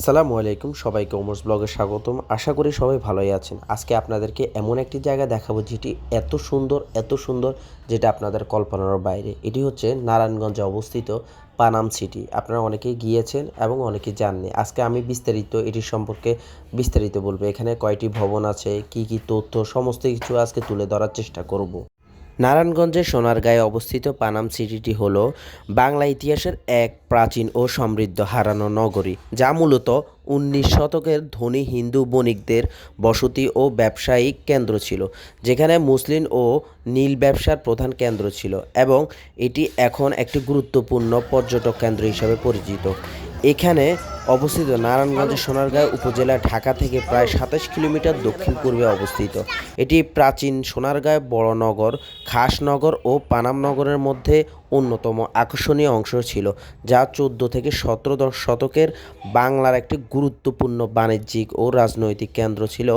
আসসালামু আলাইকুম, সবাইকে ওমর্স ব্লগে স্বাগতম। আশা করি সবাই ভালোই আছেন। আজকে আপনাদেরকে এমন একটি জায়গা দেখাবো যেটি এত সুন্দর এত সুন্দর, যেটা আপনাদের কল্পনার বাইরে। এটি হচ্ছে নারায়ণগঞ্জে অবস্থিত পানাম সিটি। আপনারা অনেকেই গিয়েছেন এবং অনেকেই জাননি আজকে আমি বিস্তারিত এটি সম্পর্কে বিস্তারিত বলব। এখানে কয়টি ভবন আছে, কি কি তথ্য, সমস্ত কিছু আজকে তুলে ধরার চেষ্টা করব। নারায়ণগঞ্জের সোনারগাঁয়ে অবস্থিত পানাম সিটিটি হল বাংলা ইতিহাসের এক প্রাচীন ও সমৃদ্ধ হারানো নগরী, যা মূলত উনিশ শতকের ধনী হিন্দু বণিকদের বসতি ও ব্যবসায়িক কেন্দ্র ছিল, যেখানে মুসলিম ও নীল ব্যবসার প্রধান কেন্দ্র ছিল এবং এটি এখন একটি গুরুত্বপূর্ণ পর্যটক কেন্দ্র হিসাবে পরিচিত। এখানে অবস্থিত নারায়ণগঞ্জের সোনারগাঁও উপজেলা ঢাকা থেকে প্রায় সাতাশ কিলোমিটার দক্ষিণ পূর্বে অবস্থিত। এটি প্রাচীন সোনারগাঁও, বড়নগর, খাসনগর ও পানামনগরের মধ্যে অন্যতম আকর্ষণীয় অংশ ছিল, যা চোদ্দ থেকে সতেরো দশ শতকের বাংলার একটি গুরুত্বপূর্ণ বাণিজ্যিক ও রাজনৈতিক কেন্দ্র ছিল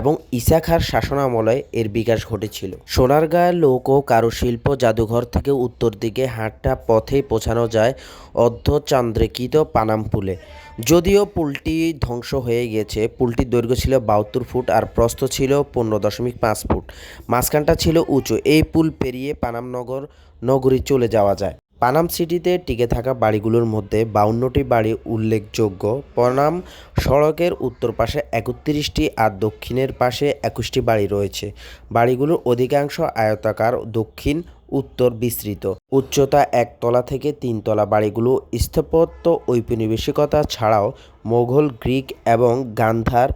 এবং ইসাখার শাসনামলয়ে এর বিকাশ ঘটেছিল। সোনারগাঁয়ের লোক ও কারুশিল্প জাদুঘর থেকে উত্তর দিকে হাঁটা পথে পৌঁছানো যায় অর্ধচান্দ্রিকিত পানাম পুলে। যদিও পুলটি ধ্বংস হয়ে গেছে পুলটির দৈর্ঘ্য ছিল বাহাত্তর ফুট আর প্রস্থ ছিল পনেরো দশমিক পাঁচ ফুট। মাঝখানটা ছিল উঁচু। এই পুল পেরিয়ে পানামনগর নগরী চলে যাওয়া যায়। পানাম সিটিতে টিকে থাকা বাড়িগুলোর মধ্যে বাউন্নটি বাড়ি উল্লেখযোগ্য। পানাম সড়কের উত্তর পাশে একত্রিশটি আর দক্ষিণের পাশে একুশটি বাড়ি রয়েছে। বাড়িগুলোর অধিকাংশ আয়তাকার দক্ষিণ, উত্তর বিস্তৃত। উচ্চতা একতলা থেকে তিনতলা বাড়িগুলো স্থাপত্য ঔপনিবেশিকতা ছাড়াও মোঘল, গ্রিক এবং গান্ধার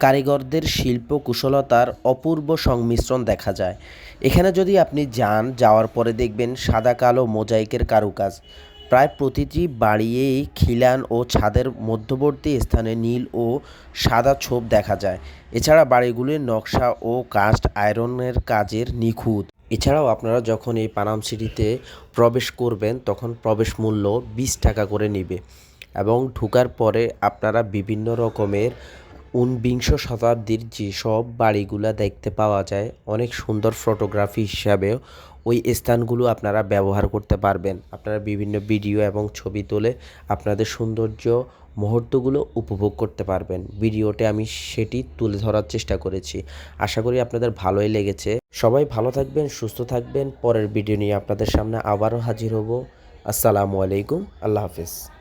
কারিগরদের শিল্প কুশলতার অপূর্ব সংমিশ্রণ দেখা যায়। এখানে যদি আপনি যান, যাওয়ার পরে দেখবেন সাদা, কালো মোজাইকের কারুকাজ। প্রায় প্রতিটি বাড়িয়েই খিলান ও ছাদের মধ্যবর্তী স্থানে নীল ও সাদা ছোপ দেখা যায়। এছাড়া বাড়িগুলির নকশা ও কাস্ট আয়রনের কাজের নিখুঁত। এছাড়াও আপনারা যখন এই পানাম সিটিতে প্রবেশ করবেন, তখন প্রবেশ মূল্য বিশ টাকা করে নেবে এবং ঢুকার পরে আপনারা বিভিন্ন রকমের ঊনবিংশ শতাব্দীর যেসব বাড়িগুলো দেখতে পাওয়া যায়, অনেক সুন্দর ফটোগ্রাফি হিসাবেও ওই স্থানগুলো আপনারা ব্যবহার করতে পারবেন। আপনারা বিভিন্ন ভিডিও এবং ছবি তুলে আপনাদের সৌন্দর্য মুহূর্তগুলো উপভোগ করতে পারবেন। ভিডিওতে আমি সেটি তুলে ধরার চেষ্টা করেছি। আশা করি আপনাদের ভালোই লেগেছে। সবাই ভালো থাকবেন, সুস্থ থাকবেন। পরের ভিডিও নিয়ে আপনাদের সামনে আবারও হাজির হব। আসসালামু আলাইকুম। আল্লাহ হাফিজ।